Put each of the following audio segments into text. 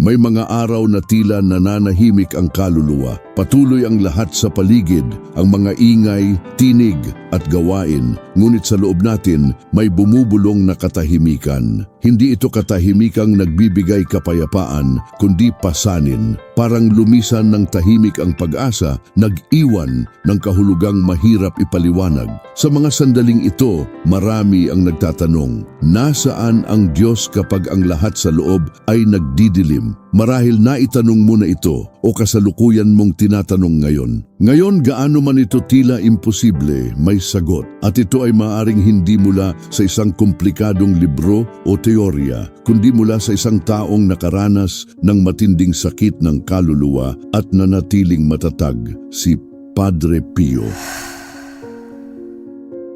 May mga araw na tila nananahimik ang kaluluwa. Patuloy ang lahat sa paligid, ang mga ingay, tinig at gawain. Ngunit sa loob natin, may bumubulong na katahimikan. Hindi ito katahimikang nagbibigay kapayapaan, kundi pasanin. Parang lumisan ng tahimik ang pag-asa, nag-iwan ng kahulugang mahirap ipaliwanag. Sa mga sandaling ito, marami ang nagtatanong, nasaan ang Diyos kapag ang lahat sa loob ay nagdidilim? Marahil naitanong mo na ito o kasalukuyan mong tinatanong ngayon. Ngayon gaano man ito tila imposible, may sagot. At ito ay maaring hindi mula sa isang komplikadong libro o teorya, kundi mula sa isang taong nakaranas ng matinding sakit ng kaluluwa at nanatiling matatag, si Padre Pio.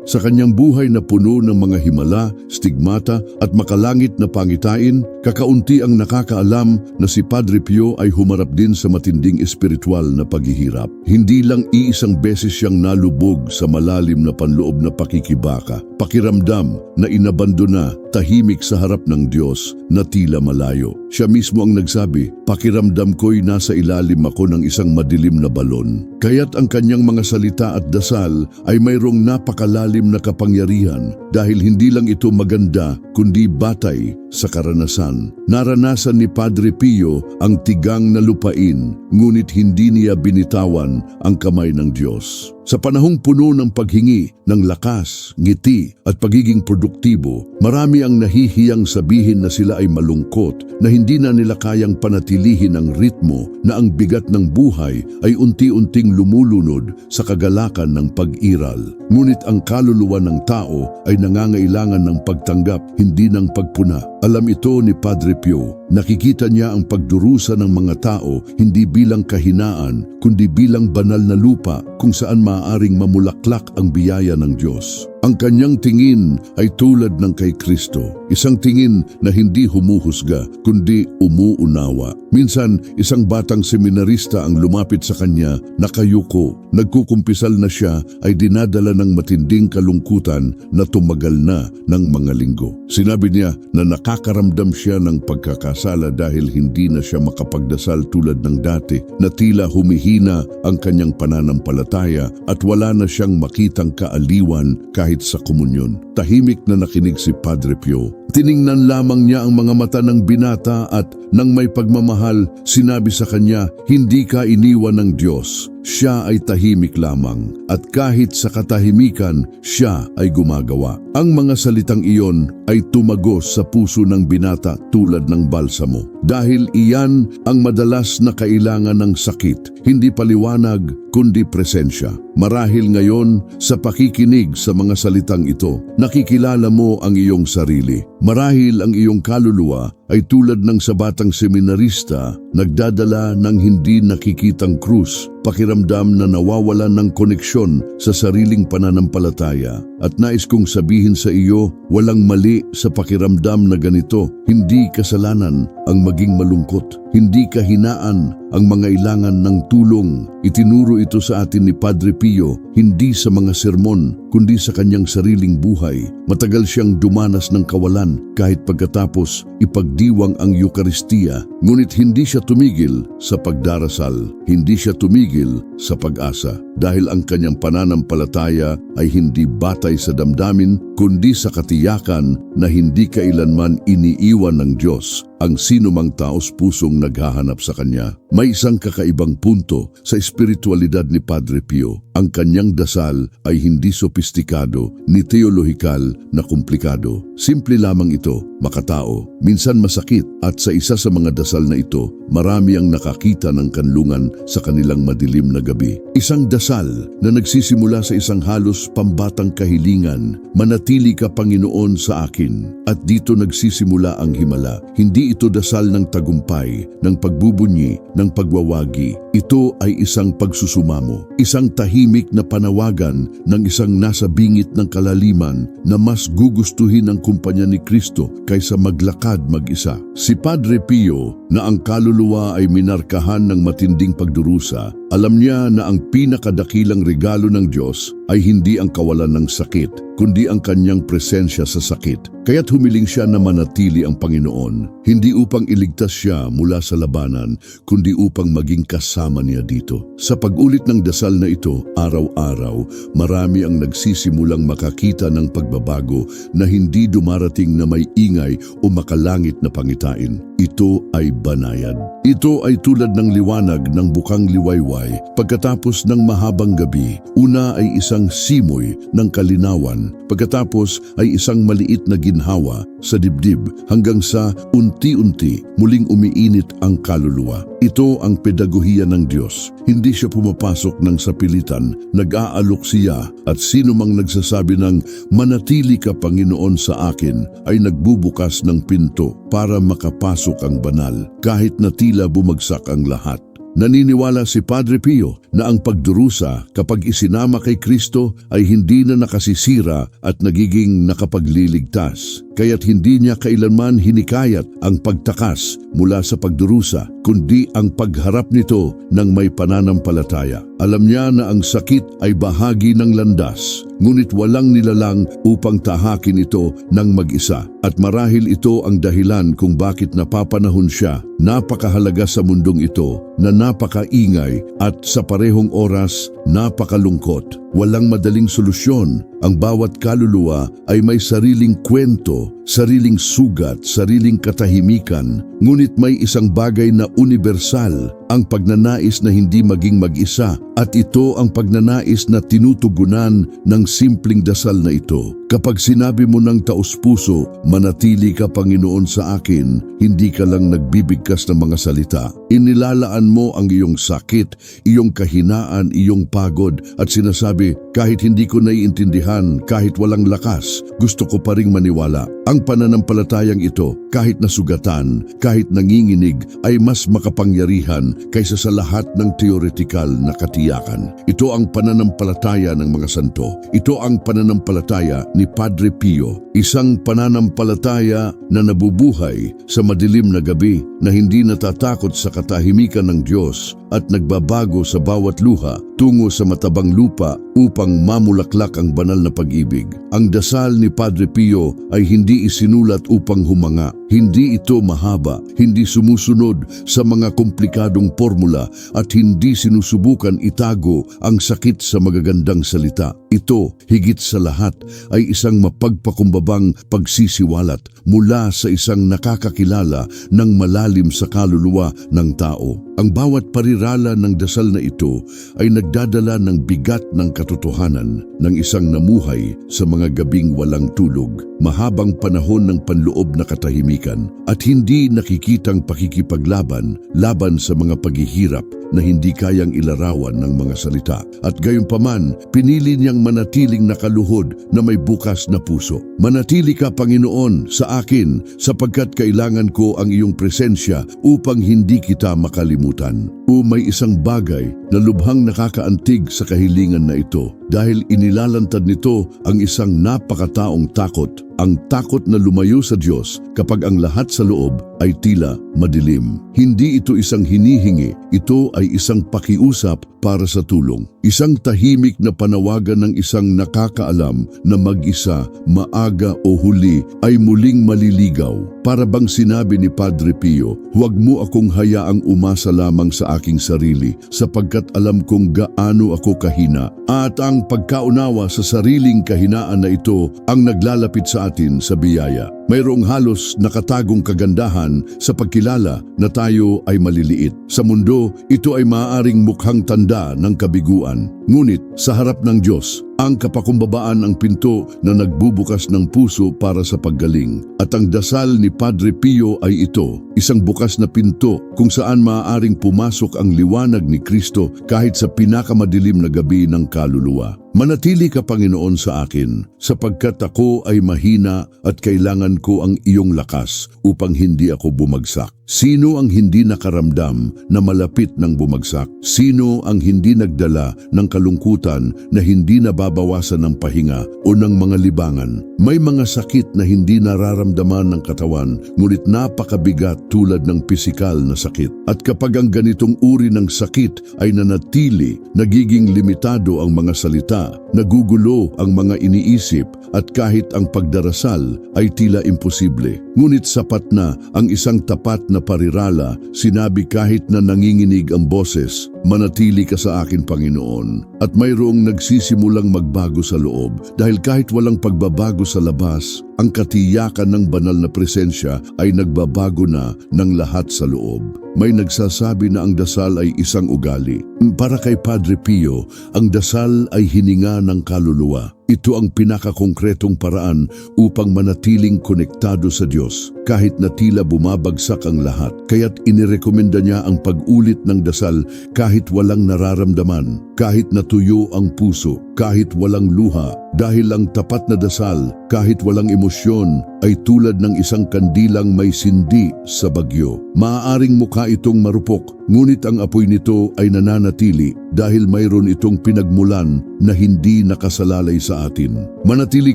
Sa kanyang buhay na puno ng mga himala, stigmata at makalangit na pangitain, kakaunti ang nakakaalam na si Padre Pio ay humarap din sa matinding espiritual na paghihirap. Hindi lang iisang beses siyang nalubog sa malalim na panloob na pakikibaka, pakiramdam na inabandona, tahimik sa harap ng Diyos na tila malayo. Siya mismo ang nagsabi, pakiramdam ko'y nasa ilalim ako ng isang madilim na balon. Kaya't ang kanyang mga salita at dasal ay mayroong napakalalim na kapangyarihan dahil hindi lang ito maganda kundi batay sa karanasan. Naranasan ni Padre Pio ang tigang na lupain ngunit hindi niya binitawan ang kamay ng Diyos. Sa panahong puno ng paghingi ng lakas, ngiti at pagiging produktibo, marami ang nahihiyang sabihin na sila ay malungkot, na hindi na nila kayang panatilihin ang ritmo na ang bigat ng buhay ay unti-unting lumulunod sa kagalakan ng pag-iral. Ngunit ang kaluluwa ng tao ay nangangailangan ng pagtanggap, hindi ng pagpuna. Alam ito ni Padre Pio. Nakikita niya ang pagdurusa ng mga tao hindi bilang kahinaan, kundi bilang banal na lupa kung saan maaaring mamulaklak ang biyaya ng Diyos. Ang kanyang tingin ay tulad ng kay Kristo, isang tingin na hindi humuhusga, kundi umuunawa. Minsan, isang batang seminarista ang lumapit sa kanya, nakayuko, nagkukumpisal na siya ay dinadala ng matinding kalungkutan na tumagal na ng mga linggo. Sinabi niya na nakakaramdam siya ng pagkakasala dahil hindi na siya makapagdasal tulad ng dati, na tila humihina ang kanyang pananampalataya at wala na siyang makitang kaaliwan kahit sa komunyon. Tahimik na nakinig si Padre Pio. Tiningnan lamang niya ang mga mata ng binata at nang may pagmamahal, sinabi sa kanya, hindi ka iniwan ng Diyos. Siya ay tahimik lamang at kahit sa katahimikan, siya ay gumagawa. Ang mga salitang iyon ay tumagos sa puso ng binata tulad ng balsamo. Dahil iyan ang madalas na kailangan ng sakit, hindi paliwanag kundi presensya. Marahil ngayon sa pakikinig sa mga salitang ito, nakikilala mo ang iyong sarili. Marahil ang iyong kaluluwa ay tulad ng sa batang seminarista, nagdadala ng hindi nakikitang krus, pakiramdam na nawawalan ng koneksyon sa sariling pananampalataya. At nais kong sabihin sa iyo, walang mali sa pakiramdam na ganito, hindi kasalanan ang maging malungkot, hindi kahinaan ang mga ilangan ng tulong. Itinuro ito sa atin ni Padre Pio, hindi sa mga sermon, kundi sa kanyang sariling buhay. Matagal siyang dumanas ng kawalan kahit pagkatapos ipagdiwang ang Eukaristiya, ngunit hindi siya tumigil sa pagdarasal, hindi siya tumigil sa pag-asa dahil ang kanyang pananampalataya ay hindi batay sa damdamin kundi sa katiyakan na hindi kailanman iniiwan ng Diyos ang sinumang taos pusong naghahanap sa Kanya. May isang kakaibang punto sa espiritualidad ni Padre Pio. Ang kanyang dasal ay hindi sopistikado ni teolohikal na komplikado. Simple lamang ito, makatao, minsan masakit at sa isa sa mga dasal na ito, marami ang nakakita ng kanlungan sa kanilang madilim na gabi. Isang dasal na nagsisimula sa isang halos pambatang kahilingan, manatili ka Panginoon sa akin. At dito nagsisimula ang himala. Hindi ito dasal ng tagumpay, ng pagbubunyi, ng pagwawagi. Ito ay isang pagsusumamo, isang tahimik na panawagan ng isang nasa bingit ng kalaliman na mas gugustuhin ang kumpanya ni Kristo kaysa maglakad mag-isa. Si Padre Pio na ang kaluluwa ay minarkahan ng matinding pagdurusa Alam niya na ang pinakadakilang regalo ng Diyos ay hindi ang kawalan ng sakit, kundi ang kanyang presensya sa sakit. Kaya't humiling siya na manatili ang Panginoon, hindi upang iligtas siya mula sa labanan, kundi upang maging kasama niya dito. Sa pag-ulit ng dasal na ito, araw-araw, marami ang nagsisimulang makakita ng pagbabago na hindi dumarating na may ingay o makalangit na pangitain. Ito ay banayad. Ito ay tulad ng liwanag ng bukang liwayway pagkatapos ng mahabang gabi. Una ay isang simoy ng kalinawan, pagkatapos ay isang maliit na ginhawa sa dibdib hanggang sa unti-unti muling umiinit ang kaluluwa. Ito ang pedagohiya ng Diyos. Hindi siya pumapasok ng sapilitan, nag-aalok siya at sino mang nagsasabi ng manatili ka Panginoon sa akin ay nagbubukas ng pinto para makapasok ang banal kahit na tila bumagsak ang lahat. Naniniwala si Padre Pio na ang pagdurusa kapag isinama kay Kristo ay hindi na nakasisira at nagiging nakapagliligtas. Kaya't hindi niya kailanman hinikayat ang pagtakas mula sa pagdurusa, kundi ang pagharap nito ng may pananampalataya. Alam niya na ang sakit ay bahagi ng landas, ngunit walang nilalang upang tahakin ito ng mag-isa. At marahil ito ang dahilan kung bakit napapanahon siya, napakahalaga sa mundong ito na napakaingay at sa parehong oras napakalungkot. Walang madaling solusyon. Ang bawat kaluluwa ay may sariling kwento, sariling sugat, sariling katahimikan. Ngunit may isang bagay na universal, ang pagnanais na hindi maging mag-isa. At ito ang pagnanais na tinutugunan ng simpleng dasal na ito. Kapag sinabi mo ng taus-puso, manatili ka Panginoon sa akin, hindi ka lang nagbibigkas ng mga salita. Inilalaan mo ang iyong sakit, iyong kahinaan, iyong pagod at sinasabi, kahit hindi ko naiintindihan, kahit walang lakas, gusto ko pa ring maniwala. Ang pananampalatayang ito, kahit nasugatan, kahit nanginginig, ay mas makapangyarihan kaysa sa lahat ng teoretikal na katiyakan. Ito ang pananampalataya ng mga santo. Ito ang pananampalataya ni Padre Pio, isang pananampalataya na nabubuhay sa madilim na gabi na hindi natatakot sa katahimikan ng Diyos at nagbabago sa bawat luha tungo sa matabang lupa upang mamulaklak ang banal na pag-ibig. Ang dasal ni Padre Pio ay hindi isinulat upang humanga. Hindi ito mahaba, hindi sumusunod sa mga komplikadong formula at hindi sinusubukan itago ang sakit sa magagandang salita. Ito, higit sa lahat, ay isang mapagpakumbabang pagsisiwalat mula sa isang nakakakilala ng malalim sa kaluluwa ng tao. Ang bawat parirala ng dasal na ito ay nagdadala ng bigat ng katotohanan ng isang namuhay sa mga gabing walang tulog, mahabang panahon ng panloob na katahimikan at hindi nakikitang pakikipaglaban laban sa mga paghihirap na hindi kayang ilarawan ng mga salita. At gayunpaman, pinili niyang manatiling nakaluhod na may bukas na puso. Manatili ka, Panginoon, sa akin sapagkat kailangan ko ang iyong presensya upang hindi kita makalimutan. O may isang bagay na lubhang nakakaantig sa kahilingan na ito dahil inilalantad nito ang isang napakataong takot, ang takot na lumayo sa Diyos kapag ang lahat sa loob ay tila madilim. Hindi ito isang hinihingi, ito ay isang pakiusap para sa tulong. Isang tahimik na panawagan ng isang nakakaalam na mag-isa, maaga o huli ay muling maliligaw. Para bang sinabi ni Padre Pio, huwag mo akong hayaang umasa lamang sa aking sarili sapagkat alam kong gaano ako kahina at ang pagkaunawa sa sariling kahinaan na ito ang naglalapit sa atin sa biyaya. Mayroong halos nakatagong kagandahan sa pagkilala na tayo ay maliliit. Sa mundo, ito ay maaaring mukhang tanda ng kabiguan. Ngunit sa harap ng Diyos, ang kapakumbabaan ang pinto na nagbubukas ng puso para sa paggaling. At ang dasal ni Padre Pio ay ito, isang bukas na pinto kung saan maaaring pumasok ang liwanag ni Kristo kahit sa pinakamadilim na gabi ng kaluluwa. Manatili ka Panginoon sa akin, sapagkat ako ay mahina at kailangan ko ang iyong lakas upang hindi ako bumagsak. Sino ang hindi nakaramdam na malapit ng bumagsak? Sino ang hindi nagdala ng kalungkutan na hindi nababawasan ng pahinga o ng mga libangan? May mga sakit na hindi nararamdaman ng katawan, ngunit napakabigat tulad ng pisikal na sakit. At kapag ang ganitong uri ng sakit ay nanatili, nagiging limitado ang mga salita, nagugulo ang mga iniisip, at kahit ang pagdarasal ay tila imposible. Ngunit sapat na ang isang tapat na parirala, sinabi kahit na nanginginig ang boses, manatili ka sa akin Panginoon. At mayroong nagsisimulang magbago sa loob dahil kahit walang pagbabago sa labas, ang katiyakan ng banal na presensya ay nagbabago na ng lahat sa loob. May nagsasabi na ang dasal ay isang ugali. Para kay Padre Pio, ang dasal ay hininga ng kaluluwa. Ito ang pinakakongkretong paraan upang manatiling konektado sa Diyos kahit na tila bumabagsak ang lahat. Kaya't inirekomenda niya ang pag-ulit ng dasal kahit walang nararamdaman, kahit natuyo ang puso, kahit walang luha. Dahil ang tapat na dasal, kahit walang emosyon, ay tulad ng isang kandilang may sindi sa bagyo. Maaaring mukha itong marupok, ngunit ang apoy nito ay nananatili dahil mayroon itong pinagmulan na hindi nakasalalay sa atin. Manatili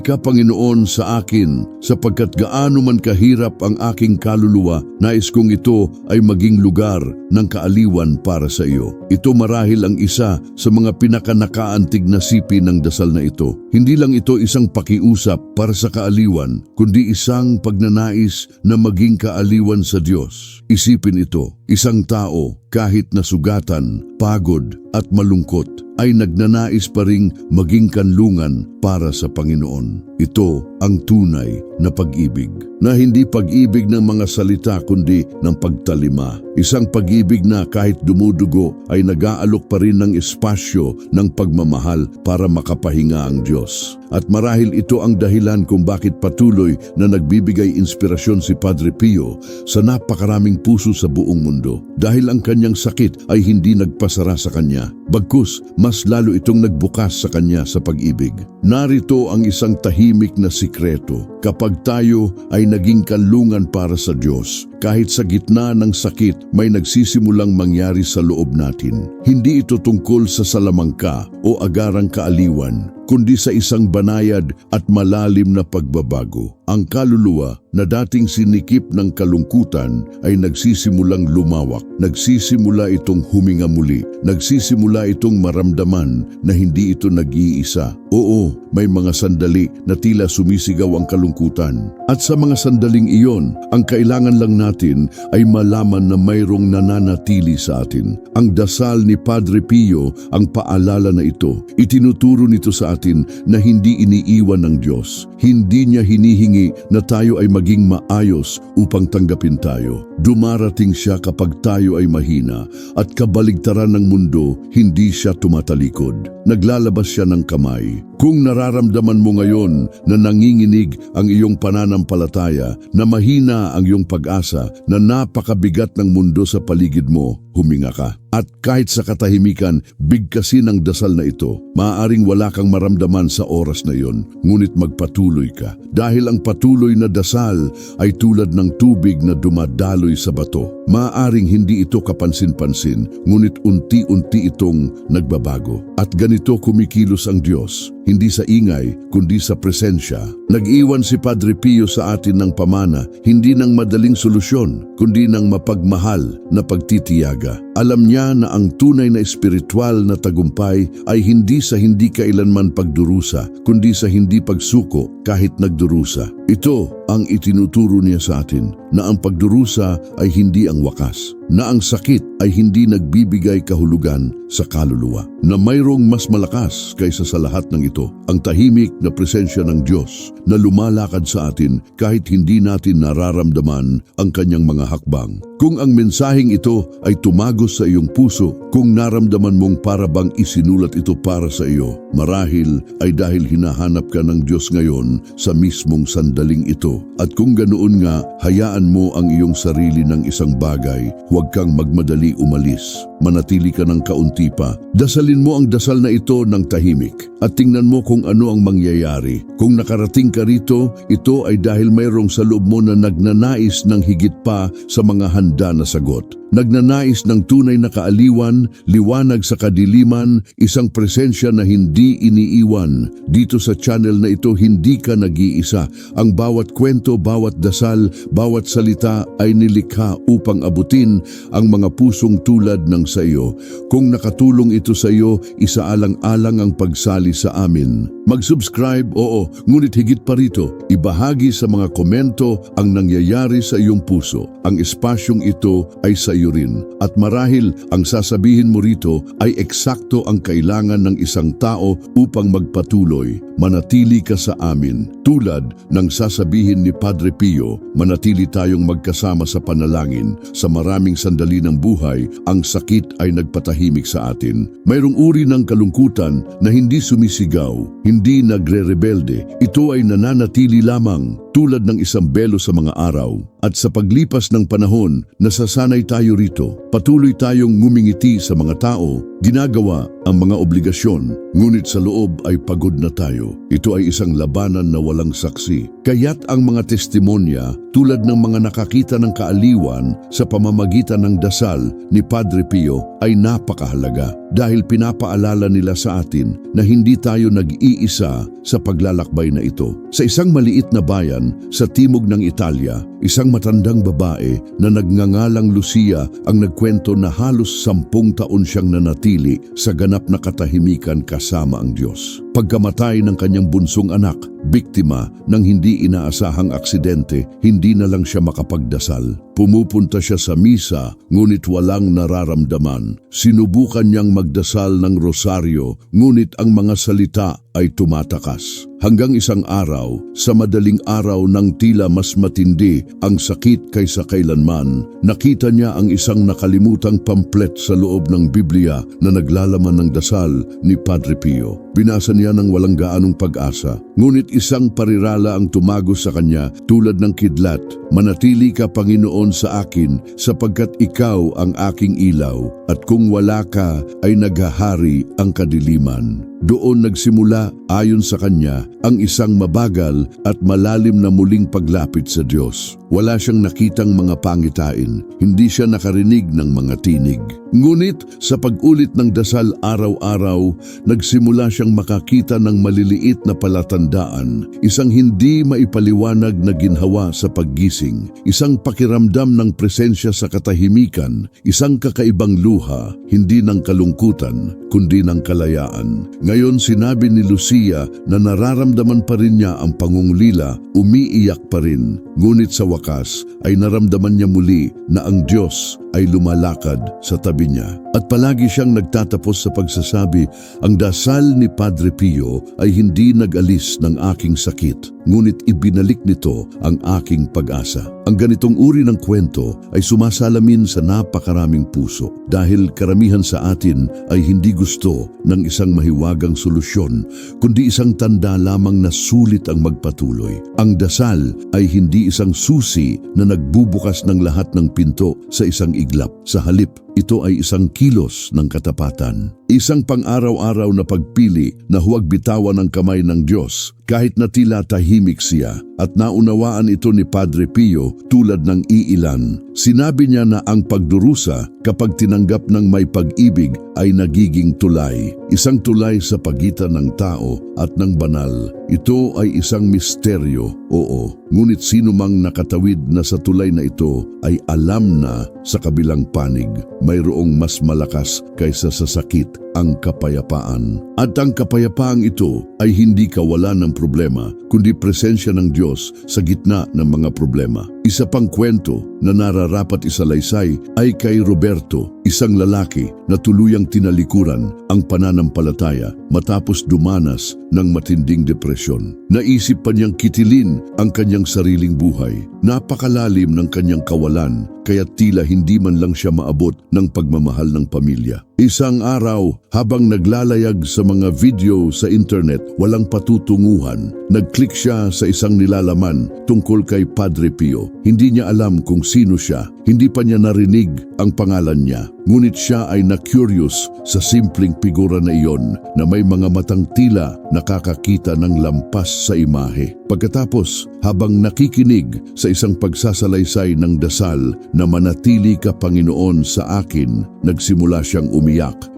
ka, Panginoon, sa akin, sapagkat gaano man kahirap ang aking kaluluwa, nais kong ito ay maging lugar ng kaaliwan para sa iyo. Ito marahil ang isa sa mga pinakanakaantig na sipi ng dasal na ito. Hindi lang ito isang pakiusap para sa kaaliwan, kundi isang pagnanais na maging kaaliwan sa Diyos. Isipin ito, isang tao kahit nasugatan, pagod at malungkot ay nagnanais pa ring maging kanlungan para sa Panginoon. Ito ang tunay na pag-ibig, na hindi pag-ibig ng mga salita kundi ng pagtalima. Isang pag-ibig na kahit dumudugo ay nag-aalok pa rin ng espasyo ng pagmamahal para makapahinga ang Diyos. At marahil ito ang dahilan kung bakit patuloy na nagbibigay inspirasyon si Padre Pio sa napakaraming puso sa buong mundo. Dahil ang kanyang sakit ay hindi nagpasara sa kanya. Bagkus, mas lalo itong nagbukas sa kanya sa pag-ibig. Narito ang isang tahimik na sikreto. Kapag tayo ay naging kanlungan para sa Diyos, kahit sa gitna ng sakit may nagsisimulang mangyari sa loob natin. Hindi ito tungkol sa salamangka o agarang kaaliwan, kundi sa isang banayad at malalim na pagbabago. Ang kaluluwa na dating sinikip ng kalungkutan ay nagsisimulang lumawak. Nagsisimula itong huminga muli. Nagsisimula itong maramdaman na hindi ito nag-iisa. Oo, may mga sandali na tila sumisigaw ang kalungkutan. At sa mga sandaling iyon, ang kailangan lang natin ay malaman na mayroong nananatili sa atin. Ang dasal ni Padre Pio ang paalala na ito. Itinuturo nito sa atin na hindi iniiwan ng Diyos. Hindi niya hinihingi na tayo ay maging maayos upang tanggapin tayo. Dumarating siya kapag tayo ay mahina at kabaligtaran ng mundo, hindi siya tumatalikod. Naglalabas siya ng kamay. Kung nararamdaman mo ngayon na nanginginig ang iyong pananampalataya, na mahina ang iyong pag-asa, na napakabigat ng mundo sa paligid mo, huminga ka. At kahit sa katahimikan, bigkasin ang dasal na ito. Maaaring wala kang maramdaman sa oras na iyon, ngunit magpatuloy ka. Dahil ang patuloy na dasal ay tulad ng tubig na dumadaloy sa bato. Maaaring hindi ito kapansin-pansin, ngunit unti-unti itong nagbabago. At ganito kumikilos ang Diyos, hindi sa ingay, kundi sa presensya. Nag-iwan si Padre Pio sa atin ng pamana, hindi ng madaling solusyon, kundi ng mapagmahal na pagtitiyaga. Alam niya na ang tunay na espiritual na tagumpay ay hindi sa hindi kailanman pagdurusa, kundi sa hindi pagsuko kahit nagdurusa. Ito ang itinuturo niya sa atin, na ang pagdurusa ay hindi ang wakas, na ang sakit ay hindi nagbibigay kahulugan sa kaluluwa, na mayroong mas malakas kaysa sa lahat ng ito, ang tahimik na presensya ng Diyos na lumalakad sa atin kahit hindi natin nararamdaman ang kanyang mga hakbang. Kung ang mensaheng ito ay tumagos sa iyong puso, kung naramdaman mong para bang isinulat ito para sa iyo, marahil ay dahil hinahanap ka ng Diyos ngayon sa mismong sandaling ito. At kung ganoon nga, hayaan mo ang iyong sarili ng isang bagay, huwag kang magmadali umalis. Manatili ka ng kaunti pa. Dasalin mo ang dasal na ito ng tahimik at tingnan mo kung ano ang mangyayari. Kung nakarating ka rito, ito ay dahil mayroong sa loob mo na nagnanais ng higit pa sa mga handa handa na sagot. Nagnanais ng tunay na kaaliwan, liwanag sa kadiliman, isang presensya na hindi iniiwan. Dito sa channel na ito, hindi ka nag-iisa. Ang bawat kwento, bawat dasal, bawat salita ay nilikha upang abutin ang mga pusong tulad ng sa iyo. Kung nakatulong ito sa iyo, isaalang-alang ang pagsali sa amin. Mag-subscribe, oo, ngunit higit pa rito, ibahagi sa mga komento ang nangyayari sa iyong puso. Ang espasyong ito ay sa iyo rin. At marahil ang sasabihin mo rito ay eksakto ang kailangan ng isang tao upang magpatuloy. Manatili ka sa amin. Tulad ng sasabihin ni Padre Pio, manatili tayong magkasama sa panalangin. Sa maraming sandali ng buhay, ang sakit ay nagpatahimik sa atin. Mayroong uri ng kalungkutan na hindi sumisigaw, hindi nagre-rebelde. Ito ay nananatili lamang tulad ng isang belo sa mga araw. At sa paglipas ng panahon, nasasanay tayo rito. Patuloy tayong ngumingiti sa mga tao, ginagawa ang mga obligasyon, ngunit sa loob ay pagod na tayo. Ito ay isang labanan na walang saksi. Kaya't ang mga testimonya tulad ng mga nakakita ng kaaliwan sa pamamagitan ng dasal ni Padre Pio ay napakahalaga dahil pinapaalala nila sa atin na hindi tayo nag-iisa sa paglalakbay na ito. Sa isang maliit na bayan sa timog ng Italia, isang matandang babae na nagngangalang Lucia ang nagkwento na halos sampung taon siyang nanatili sa ganap na katahimikan kasama ang Diyos. Pagkamatay ng kanyang bunsong anak, biktima ng hindi inaasahang aksidente, hindi na lang siya makapagdasal. Pumupunta siya sa misa, ngunit walang nararamdaman. Sinubukan niyang magdasal ng rosaryo, ngunit ang mga salita ay tumatakas. Hanggang isang araw, sa madaling araw ng tila mas matindi ang sakit kaysa kailanman, nakita niya ang isang nakalimutang pamplet sa loob ng Biblia na naglalaman ng dasal ni Padre Pio. Binasa niya ng walang gaanong pag-asa, ngunit isang parirala ang tumago sa kanya tulad ng kidlat, Manatili ka Panginoon sa akin sapagkat ikaw ang aking ilaw at kung wala ka ay naghahari ang kadiliman. Doon nagsimula ayon sa kanya ang isang mabagal at malalim na muling paglapit sa Diyos. Wala siyang nakitang mga pangitain, hindi siya nakarinig ng mga tinig. Ngunit sa pag-ulit ng dasal araw-araw, nagsimula siyang makakita ng maliliit na palatandaan, isang hindi maipaliwanag na ginhawa sa paggising, isang pakiramdam ng presensya sa katahimikan, isang kakaibang luha, hindi ng kalungkutan, kundi ng kalayaan. Ngayon sinabi ni Lucia na nararamdaman pa rin niya ang pangungulila, umiiyak pa rin. Ngunit sa wakas ay naramdaman niya muli na ang Diyos ay lumalakad sa tabi niya. At palagi siyang nagtatapos sa pagsasabi, ang dasal ni Padre Pio ay hindi nag-alis ng aking sakit, ngunit ibinalik nito ang aking pag-asa. Ang ganitong uri ng kwento ay sumasalamin sa napakaraming puso dahil karamihan sa atin ay hindi gusto ng isang mahiwagang solusyon, kundi isang tanda lamang na sulit ang magpatuloy. Ang dasal ay hindi isang susi na nagbubukas ng lahat ng pinto sa isang iglap. Sa halip, ito ay isang kilos ng katapatan. Isang pang-araw-araw na pagpili na huwag bitawan ang kamay ng Diyos kahit na tila tahimik siya at naunawaan ito ni Padre Pio tulad ng iilan. Sinabi niya na ang pagdurusa kapag tinanggap ng may pag-ibig ay nagiging tulay. Isang tulay sa pagitan ng tao at ng banal. Ito ay isang misteryo, oo. Ngunit sino mang nakatawid na sa tulay na ito ay alam na sa kabilang panig mayroong mas malakas kaysa sa sakit ang kapayapaan. At ang kapayapaang ito ay hindi kawalan ng problema, kundi presensya ng Diyos sa gitna ng mga problema. Isa pang kwento na nararapat isalaysay ay kay Roberto, isang lalaki na tuluyang tinalikuran ang pananampalataya matapos dumanas ng matinding depresyon. Naisip pa niyang kitilin ang kanyang sariling buhay. Napakalalim ng kanyang kawalan kaya tila hindi man lang siya maabot ng pagmamahal ng pamilya. Isang araw habang naglalayag sa mga video sa internet walang patutunguhan, nag-click siya sa isang nilalaman tungkol kay Padre Pio. Hindi niya alam kung sino siya, hindi pa niya narinig ang pangalan niya. Ngunit siya ay na-curious sa simpleng figura na iyon na may mga matang tila nakakakita ng lampas sa imahe. Pagkatapos, habang nakikinig sa isang pagsasalaysay ng dasal na manatili ka Panginoon sa akin, nagsimula siyang umiyak.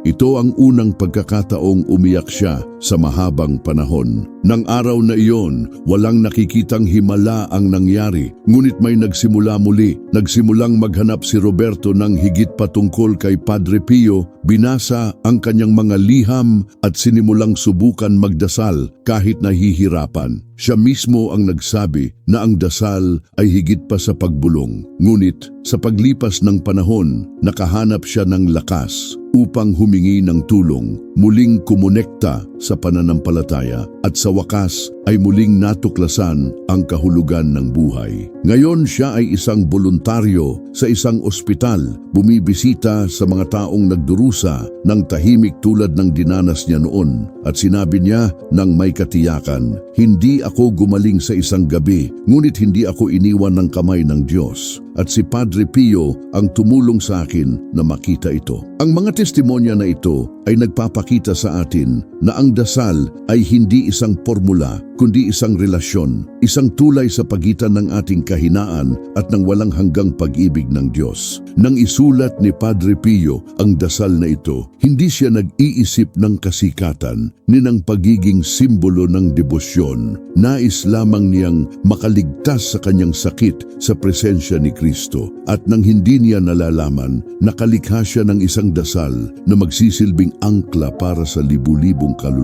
Ito ang unang pagkakataong umiyak siya sa mahabang panahon. Nang araw na iyon, walang nakikitang himala ang nangyari, ngunit may nagsimula muli. Nagsimulang maghanap si Roberto ng higit patungkol kay Padre Pio, binasa ang kanyang mga liham at sinimulang subukan magdasal kahit nahihirapan. Siya mismo ang nagsabi na ang dasal ay higit pa sa pagbulong. Ngunit sa paglipas ng panahon, nakahanap siya ng lakas upang humingi ng tulong, muling kumonekta sa pananampalataya at sa wakas ay muling natuklasan ang kahulugan ng buhay. Ngayon siya ay isang voluntaryo sa isang ospital, bumibisita sa mga taong nagdurusa ng tahimik tulad ng dinanas niya noon at sinabi niya ng may katiyakan, Hindi ako gumaling sa isang gabi, ngunit hindi ako iniwan ng kamay ng Diyos. At si Padre Pio ang tumulong sa akin na makita ito. Ang mga testimonya na ito ay nagpapakita sa atin na ang dasal ay hindi isang formula kundi isang relasyon, isang tulay sa pagitan ng ating kahinaan at ng walang hanggang pag-ibig ng Diyos. Nang isulat ni Padre Pio ang dasal na ito, hindi siya nag-iisip ng kasikatan ni ng pagiging simbolo ng debosyon. Nais lamang niyang makaligtas sa kanyang sakit sa presensya ni Kristo at nang hindi niya nalalaman, nakalikha siya ng isang dasal na magsisilbing angkla para sa libu-libong kaluluwa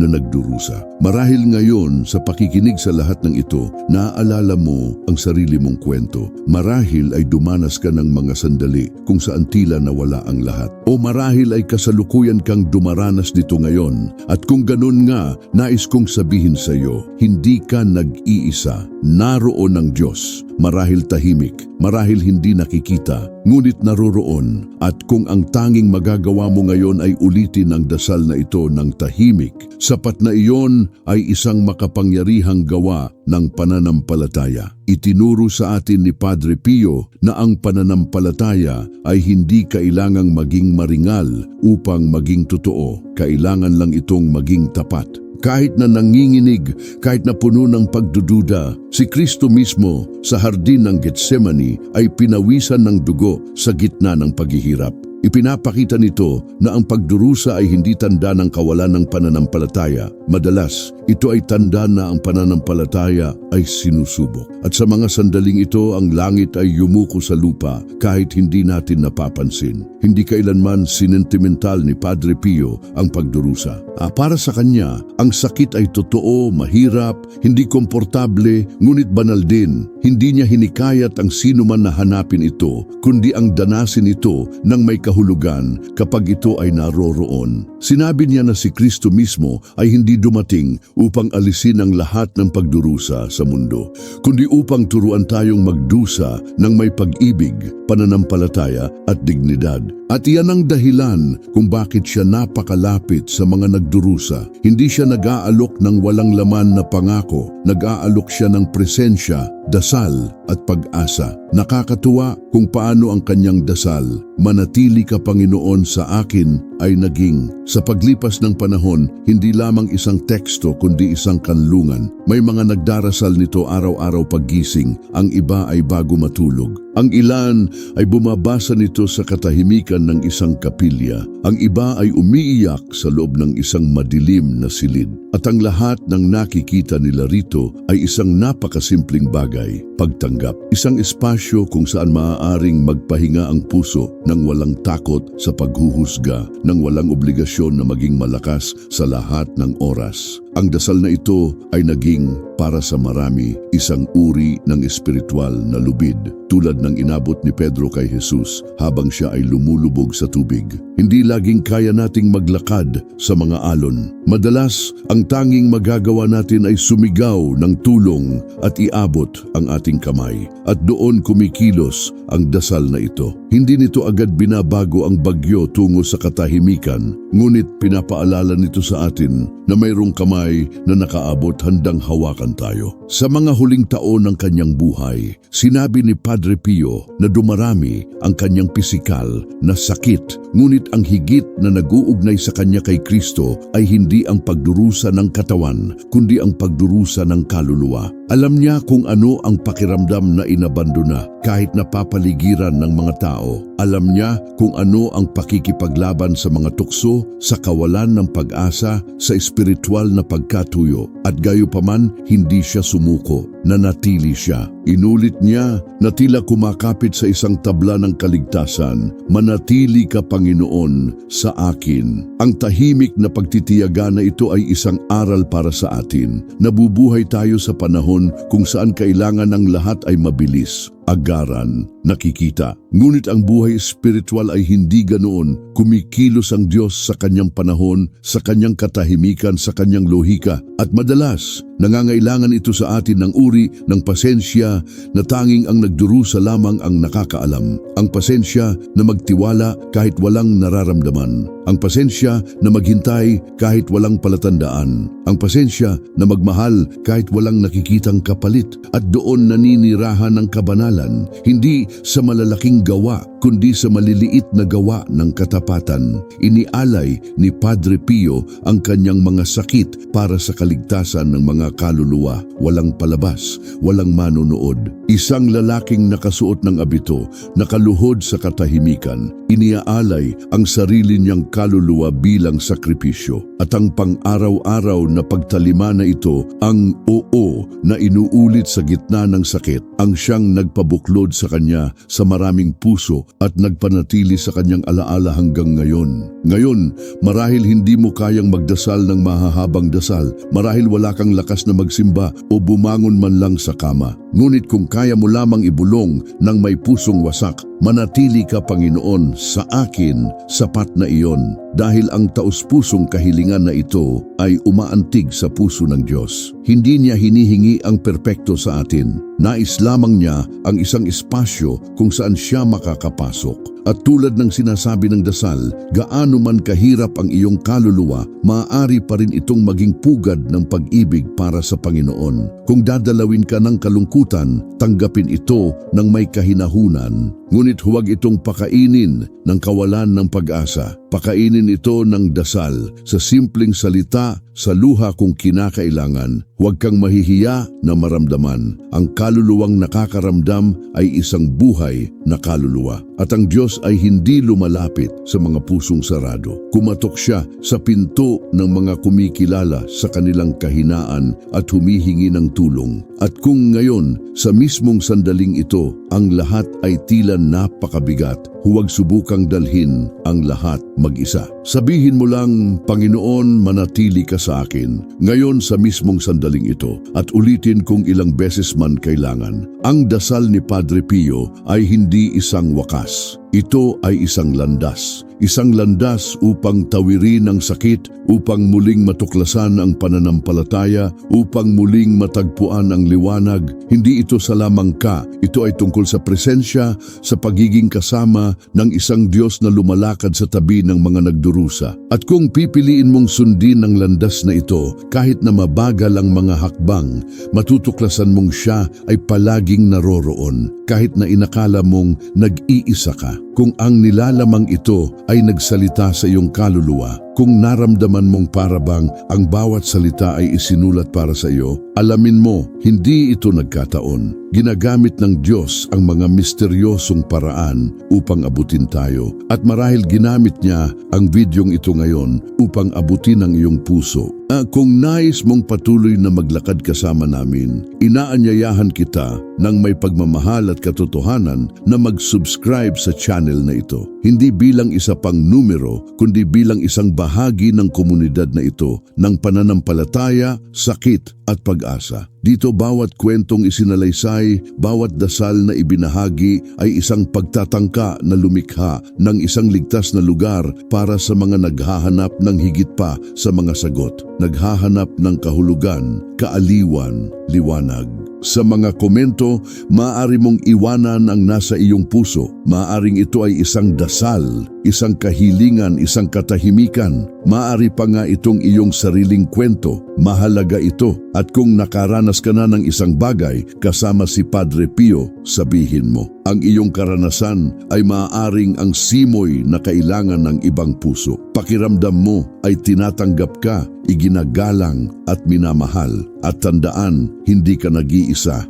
na nagdurusa. Marahil ngayon sa pakikinig sa lahat ng ito, naaalala mo ang sarili mong kwento. Marahil ay dumanas ka ng mga sandali kung saan tila nawala ang lahat. O marahil ay kasalukuyan kang dumaranas dito ngayon. At kung ganun nga, nais kong sabihin sa iyo, hindi ka nag-iisa. Naroon ang Diyos. Marahil tahimik, marahil hindi nakikita, ngunit naroroon. At kung ang tanging magagawa mo ngayon ay ulitin ang dasal na ito ng tahimik, sapat na iyon ay isang makapangyarihang gawa ng pananampalataya. Itinuro sa atin ni Padre Pio na ang pananampalataya ay hindi kailangang maging maringal upang maging totoo. Kailangan lang itong maging tapat. Kahit na nanginginig, kahit na puno ng pagdududa, si Kristo mismo sa hardin ng Getsemani ay pinawisan ng dugo sa gitna ng paghihirap. Ipinapakita nito na ang pagdurusa ay hindi tanda ng kawalan ng pananampalataya. Madalas, ito ay tanda na ang pananampalataya ay sinusubok. At sa mga sandaling ito, ang langit ay yumuko sa lupa kahit hindi natin napapansin. Hindi kailanman sinentimental ni Padre Pio ang pagdurusa. Ah, para sa kanya, ang sakit ay totoo, mahirap, hindi komportable, ngunit banal din. Hindi niya hinikayat ang sino man na hanapin ito, kundi ang danasin ito ng may kahulugan kapag ito ay naroroon. Sinabi niya na si Kristo mismo ay hindi dumating upang alisin ang lahat ng pagdurusa sa mundo, kundi upang turuan tayong magdusa ng may pag-ibig, pananampalataya at dignidad. At iyan ang dahilan kung bakit siya napakalapit sa mga nagdurusa. Hindi siya nag-aalok ng walang laman na pangako, nag-aalok siya ng presensya, dasal at pag-asa. Nakakatuwa kung paano ang kanyang dasal, manatili ka Panginoon sa akin ay naging sa paglipas ng panahon hindi lamang isang teksto kundi isang kanlungan. May mga nagdarasal nito araw-araw paggising, ang iba ay bago matulog. Ang ilan ay bumabasa nito sa katahimikan ng isang kapilya. Ang iba ay umiiyak sa loob ng isang madilim na silid. At ang lahat ng nakikita nila rito ay isang napakasimpleng bagay, pagtanggap. Isang espasyo kung saan maaaring magpahinga ang puso ng walang takot sa paghuhusga, ng walang obligasyon na maging malakas sa lahat ng oras. Ang dasal na ito ay naging para sa marami isang uri ng espiritual na lubid tulad ng inabot ni Pedro kay Jesus habang siya ay lumulubog sa tubig. Hindi laging kaya nating maglakad sa mga alon. Madalas, ang tanging magagawa natin ay sumigaw ng tulong at iabot ang ating kamay. At doon kumikilos ang dasal na ito. Hindi nito agad binabago ang bagyo tungo sa katahimikan, ngunit pinapaalala nito sa atin na mayroong kamay na nakaabot handang hawakan tayo. Sa mga huling taon ng kanyang buhay, sinabi ni Padre Pio na dumarami ang kanyang pisikal na sakit, ngunit ang higit na nag-uugnay sa kanya kay Kristo ay hindi ang pagdurusa ng katawan, kundi ang pagdurusa ng kaluluwa. Alam niya kung ano ang pakiramdam na inabandona kahit napapaligiran ng mga tao. Alam niya kung ano ang pakikipaglaban sa mga tukso, sa kawalan ng pag-asa, sa espiritual na pagkatuyo. At gayo paman, hindi siya sumuko, nanatili siya. Inulit niya na tila kumakapit sa isang tabla ng kaligtasan, manatili ka Panginoon sa akin. Ang tahimik na pagtitiyaga na ito ay isang aral para sa atin. Nabubuhay tayo sa panahon kung saan kailangan ng lahat ay mabilis, agaran, nakikita. Ngunit ang buhay espiritual ay hindi ganoon. Kumikilos ang Diyos sa kanyang panahon, sa kanyang katahimikan, sa kanyang lohika. At madalas, nangangailangan ito sa atin ng uri ng pasensya na tanging ang nagdurusa lamang ang nakakaalam. Ang pasensya na magtiwala kahit walang nararamdaman. Ang pasensya na maghintay kahit walang palatandaan. Ang pasensya na magmahal kahit walang nakikitang kapalit. At doon naninirahan ng kabanalan, hindi sa malalaking gawa, kundi sa maliliit na gawa ng katapatan. Inialay ni Padre Pio ang kanyang mga sakit para sa kaligtasan ng mga kaluluwa. Walang palabas, walang manunood. Isang lalaking nakasuot ng abito, nakaluhod sa katahimikan, iniaalay ang sarili niyang kaluluwa bilang sakripisyo. At ang pang-araw-araw na pagtalima na ito, ang oo na inuulit sa gitna ng sakit, ang siyang nagpabuklod sa kanya sa maraming puso at nagpanatili sa kanyang alaala hanggang ngayon. Ngayon, marahil hindi mo kayang magdasal ng mahahabang dasal, marahil wala kang lakas na magsimba o bumangon man lang sa kama. Ngunit kung kaya mo lamang ibulong ng may pusong wasak, manatili ka Panginoon sa akin, sapat na iyon. Dahil ang taus-pusong kahilingan na ito ay umaantig sa puso ng Diyos. Hindi niya hinihingi ang perpekto sa atin. Nais lamang niya ang isang espasyo kung saan siya makakapasok. At tulad ng sinasabi ng dasal, gaano man kahirap ang iyong kaluluwa, maaari pa rin itong maging pugad ng pag-ibig para sa Panginoon. Kung dadalawin ka ng kalungkutan, tanggapin ito ng may kahinahunan. Ngunit huwag itong pakainin ng kawalan ng pag-asa. Pakainin ito ng dasal sa simpleng salita, sa luha kung kinakailangan. Huwag kang mahihiya na maramdaman. Ang kaluluwang nakakaramdam ay isang buhay na kaluluwa. At ang Diyos ay hindi lumalapit sa mga pusong sarado. Kumatok siya sa pinto ng mga kumikilala sa kanilang kahinaan at humihingi ng tulong. At kung ngayon, sa mismong sandaling ito, ang lahat ay tila napakabigat, huwag subukang dalhin ang lahat mag-isa. Sabihin mo lang, Panginoon, manatili ka sa akin, ngayon sa mismong sandaling ito, at ulitin kung ilang beses man kailangan. Ang dasal ni Padre Pio ay hindi isang wakas. Ito ay isang landas. Isang landas upang tawirin ang sakit, upang muling matuklasan ang pananampalataya, upang muling matagpuan ang liwanag. Hindi ito sa lamang ka, ito ay tungkol sa presensya, sa pagiging kasama ng isang Diyos na lumalakad sa tabi ng mga nagdurusa. At kung pipiliin mong sundin ang landas na ito, kahit na mabagal ang mga hakbang, matutuklasan mong siya ay palaging naroroon, kahit na inakala mong nag-iisa ka. Kung ang nilalamang ito ay nagsalita sa iyong kaluluwa, kung naramdaman mong parabang ang bawat salita ay isinulat para sa iyo, alamin mo, hindi ito nagkataon. Ginagamit ng Diyos ang mga misteryosong paraan upang abutin tayo. At marahil ginamit niya ang videong ito ngayon upang abutin ang iyong puso. Ah, kung nais mong patuloy na maglakad kasama namin, inaanyayahan kita ng may pagmamahal at katotohanan na mag-subscribe sa channel na ito. Hindi bilang isa pang numero, kundi bilang isang bahagi ng komunidad na ito ng pananampalataya, sakit at pag-asa. Dito bawat kwentong isinalaysay, bawat dasal na ibinahagi ay isang pagtatangka na lumikha ng isang ligtas na lugar para sa mga naghahanap ng higit pa sa mga sagot. Naghahanap ng kahulugan, kaaliwan, liwanag. Sa mga komento, maaari mong iwanan ang nasa iyong puso. Maaring ito ay isang dasal, isang kahilingan, isang katahimikan. Maaari pa nga itong iyong sariling kwento. Mahalaga ito at kung nakaranas ka na ng isang bagay kasama si Padre Pio, sabihin mo. Ang iyong karanasan ay maaaring ang simoy na kailangan ng ibang puso. Pakiramdam mo ay tinatanggap ka, iginagalang at minamahal. At tandaan, hindi ka nag-iisa.